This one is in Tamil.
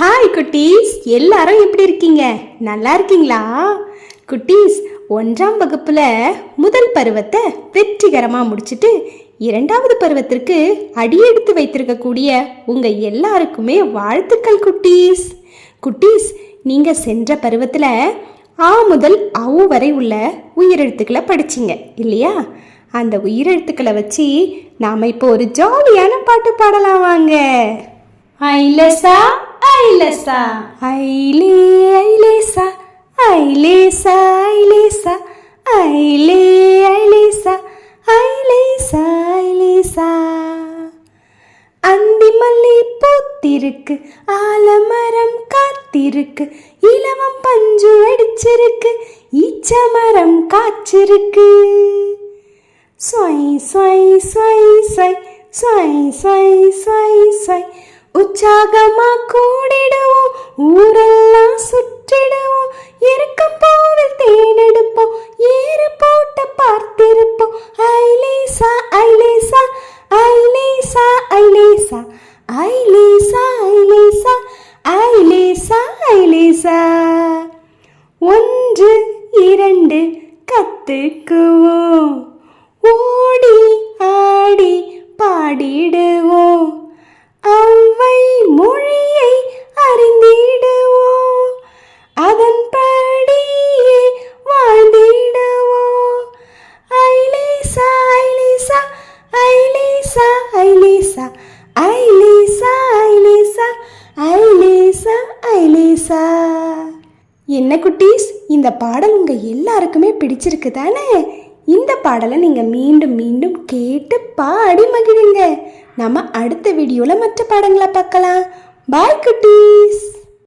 ஹாய் குட்டீஸ். எல்லாரும் எப்படி இருக்கீங்க? நல்லா இருக்கீங்களா? குட்டீஸ் ஒன்றாம் வகுப்பில் முதல் பருவத்தை வெற்றிகரமாக முடிச்சிட்டு இரண்டாவது பருவத்திற்கு அடியெடுத்து வைத்திருக்கக்கூடிய உங்கள் எல்லாருக்குமே வாழ்த்துக்கள் குட்டீஸ். குட்டீஸ் நீங்கள் சென்ற பருவத்தில் ஆ முதல் அவு வரை உள்ள உயிரெழுத்துக்களை படிச்சிங்க இல்லையா? அந்த உயிரெழுத்துக்களை வச்சு நாம் இப்போ ஒரு ஜாலியான பாட்டு பாடலாம் வாங்க. ஐலசா ஐலசா. ஐலே ஐலேசா. ஐலேசா. ஐலேசா ஐலே ஐலேசா. ஐலேசா ஐலேசா. அந்தி மல்லி பூத்திருக்கு ஆலமரம் காத்திருக்கு இலவம் பஞ்சு அடிச்சிருக்கு ஈச்ச மரம் காய்ச்சிருக்கு. சொய் சொய் சொய் சொய் சொய் சொய் சொய் சொய் உற்சாகமா கூடிடுவோம் ஊரெல்லாம் சுற்றிடுவோம். இருக்கும் போவில் தேனெடுப்போம். ஏறு போட்டு பார்த்திருப்போம். ஐலேசா ஐலேசா ஐலேசா ஐலேசா ஐலேசா ஐலேசா ஐலேசா ஐலேசா. ஒன்று இரண்டு கத்துக்குவோம் ஐலேசா என்ன குட்டீஸ் இந்த பாடல் உங்க எல்லாருக்குமே பிடிச்சிருக்கு தானே? இந்த பாடலை நீங்கள் மீண்டும் மீண்டும் கேட்டு பாடி மகிழுங்க. நம்ம அடுத்த வீடியோவில் மற்ற பாடங்களை பார்க்கலாம். பாய் குட்டீஸ்.